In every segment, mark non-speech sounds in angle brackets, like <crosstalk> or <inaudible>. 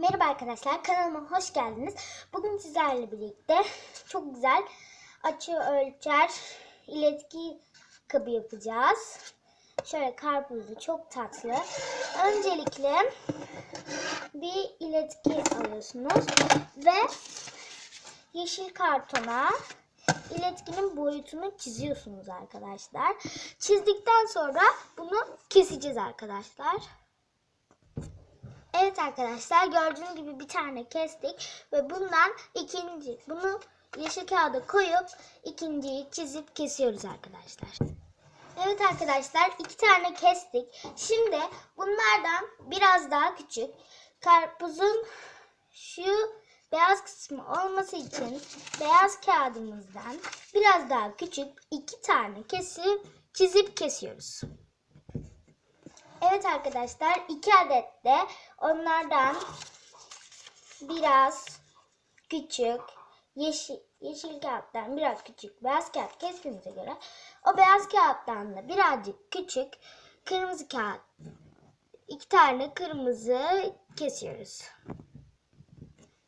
Merhaba arkadaşlar kanalıma hoş geldiniz. Bugün sizlerle birlikte çok güzel açı ölçer iletki kabı yapacağız. Şöyle karpuzlu çok tatlı. Öncelikle bir iletki alıyorsunuz ve yeşil kartona iletkinin boyutunu çiziyorsunuz arkadaşlar. Çizdikten sonra bunu keseceğiz arkadaşlar. Evet arkadaşlar gördüğünüz gibi bir tane kestik ve bundan ikinci bunu yeşil kağıda koyup ikinciyi çizip kesiyoruz arkadaşlar. Evet arkadaşlar iki tane kestik. Şimdi bunlardan biraz daha küçük karpuzun şu beyaz kısmı olması için beyaz kağıdımızdan biraz daha küçük iki tane kesip çizip kesiyoruz. Evet arkadaşlar iki adet de onlardan biraz küçük yeşil, yeşil kağıttan biraz küçük beyaz kağıt kestiğimize göre o beyaz kağıttan da birazcık küçük kırmızı kağıt iki tane kırmızı kesiyoruz.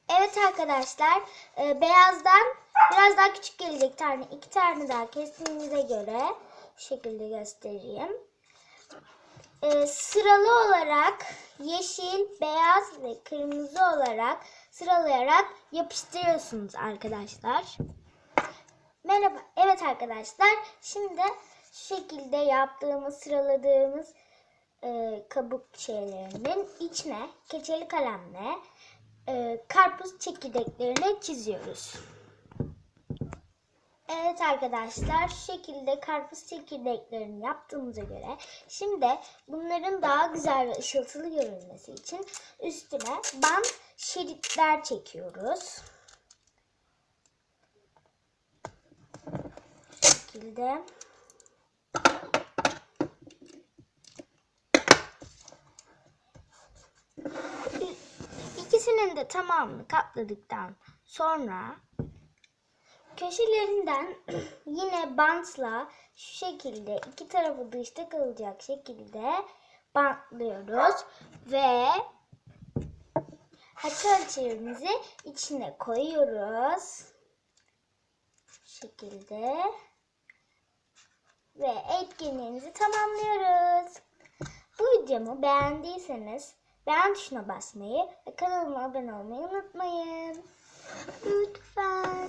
Evet arkadaşlar e, beyazdan biraz daha küçük gelecek tane iki tane daha kestiğimize göre şekilde göstereyim e, sıralı olarak yeşil, beyaz ve kırmızı olarak sıralayarak yapıştırıyorsunuz arkadaşlar. Merhaba. Evet arkadaşlar. Şimdi şu şekilde yaptığımız, sıraladığımız e, kabuk şeylerinin içine keçeli kalemle e, karpuz çekirdeklerini çiziyoruz. Evet arkadaşlar şu şekilde karpuz çekirdeklerini yaptığımıza göre şimdi bunların daha güzel ve ışıltılı görünmesi için üstüne bant şeritler çekiyoruz. Şu şekilde. İkisinin de tamamını kapladıktan sonra Köşelerinden <clears throat> yine bantla şu şekilde iki tarafı dışta kalacak şekilde bantlıyoruz ve haç ölçerimizi içine koyuyoruz. Şu şekilde ve etkinliğimizi tamamlıyoruz. Bu videomu beğendiyseniz beğen tuşuna basmayı ve kanalıma abone olmayı unutmayın. Lütfen.